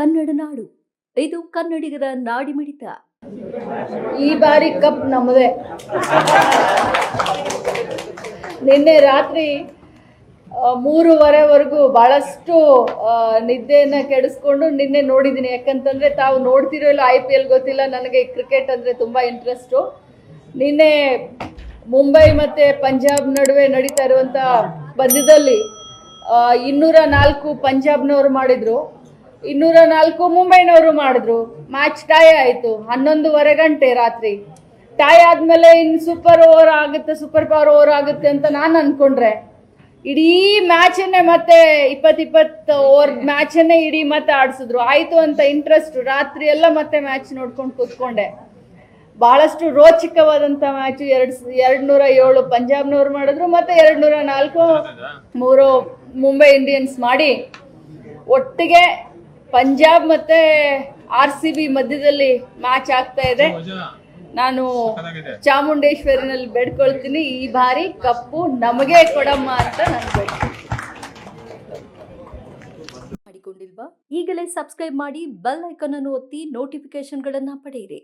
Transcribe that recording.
ಕನ್ನಡ ನಾಡು. ಇದು ಕನ್ನಡಿಗರ ನಾಡಿಮಿಡಿತ ಈ ಬಾರಿ ಕಪ್ ನಮ್ಮದೇ ನಿನ್ನೆ ರಾತ್ರಿ ಮೂರುವರೆವರೆಗೂ ಭಾಳಷ್ಟು ನಿದ್ದೆಯನ್ನು ಕೆಡಿಸ್ಕೊಂಡು ನಿನ್ನೆ ನೋಡಿದ್ದೀನಿ. ಯಾಕಂತಂದ್ರೆ ತಾವು ನೋಡ್ತಿರೋ ಇಲ್ಲ, ಐ ಪಿ ಎಲ್ ಗೊತ್ತಿಲ್ಲ. ನನಗೆ ಕ್ರಿಕೆಟ್ ಅಂದರೆ ತುಂಬ ಇಂಟ್ರೆಸ್ಟು ನಿನ್ನೆ ಮುಂಬೈ ಮತ್ತು ಪಂಜಾಬ್ ನಡುವೆ ನಡೀತಾ ಇರುವಂಥ ಪಂದ್ಯದಲ್ಲಿ ಇನ್ನೂರ ನಾಲ್ಕು ಪಂಜಾಬ್ನವರು ಮಾಡಿದ್ರು. ಇನ್ನೂರ ನಾಲ್ಕು ಮುಂಬೈನವರು ಮಾಡಿದ್ರು. ಮ್ಯಾಚ್ ಟೈ ಆಯಿತು. ಹನ್ನೊಂದುವರೆ ಗಂಟೆ ರಾತ್ರಿ. ಟೈ ಆದಮೇಲೆ ಇನ್ನು ಸೂಪರ್ ಓವರ್ ಆಗುತ್ತೆ ಸೂಪರ್ ಪವರ್ ಓವರ್ ಆಗುತ್ತೆ ಅಂತ ನಾನು ಅನ್ಕೊಂಡ್ರೆ. ಇಡೀ ಮ್ಯಾಚನ್ನೇ ಮತ್ತೆ ಇಪ್ಪತ್ತು ಇಪ್ಪತ್ತು ಓವರ್ ಮ್ಯಾಚನ್ನೇ ಇಡೀ ಮತ್ತೆ ಆಡಿಸಿದ್ರು. ಆಯಿತು ಅಂತ ಇಂಟ್ರೆಸ್ಟ್ ರಾತ್ರಿ ಎಲ್ಲ ಮತ್ತೆ ಮ್ಯಾಚ್ ನೋಡ್ಕೊಂಡು ಕೂತ್ಕೊಂಡೆ. ಬಹಳಷ್ಟು ರೋಚಕವಾದಂಥ ಮ್ಯಾಚು ಎರಡು ಎರಡು ನೂರ ಏಳು ಪಂಜಾಬ್ನವ್ರು ಮಾಡಿದ್ರು ಮತ್ತೆ ಎರಡು ನೂರ ನಾಲ್ಕು ಮೂರು ಮುಂಬೈ ಇಂಡಿಯನ್ಸ್ ಮಾಡಿ ಒಟ್ಟಿಗೆ ಪಂಜಾಬ್ ಮತ್ತೆ ಆರ್ ಸಿ ಬಿ ಮಧ್ಯದಲ್ಲಿ ಮ್ಯಾಚ್ ಆಗ್ತಾ ಇದೆ. ನಾನು ಚಾಮುಂಡೇಶ್ವರಿನಲ್ಲಿ ಬೇಡ್ಕೊಳ್ತೀನಿ. ಈ ಬಾರಿ ಕಪ್ಪು ನಮಗೆ ಕೊಡಮ್ಮ ಅಂತ ನಾನು ಬೇಡ್ತೀನಿ ಮಾಡಿಕೊಂಡಿಲ್ವಾ? ಈಗಲೇ ಸಬ್ಸ್ಕ್ರೈಬ್ ಮಾಡಿ ಬೆಲ್ ಐಕಾನ್ ಅನ್ನು ಒತ್ತಿ ನೋಟಿಫಿಕೇಶನ್ಗಳನ್ನ ಪಡೆಯಿರಿ.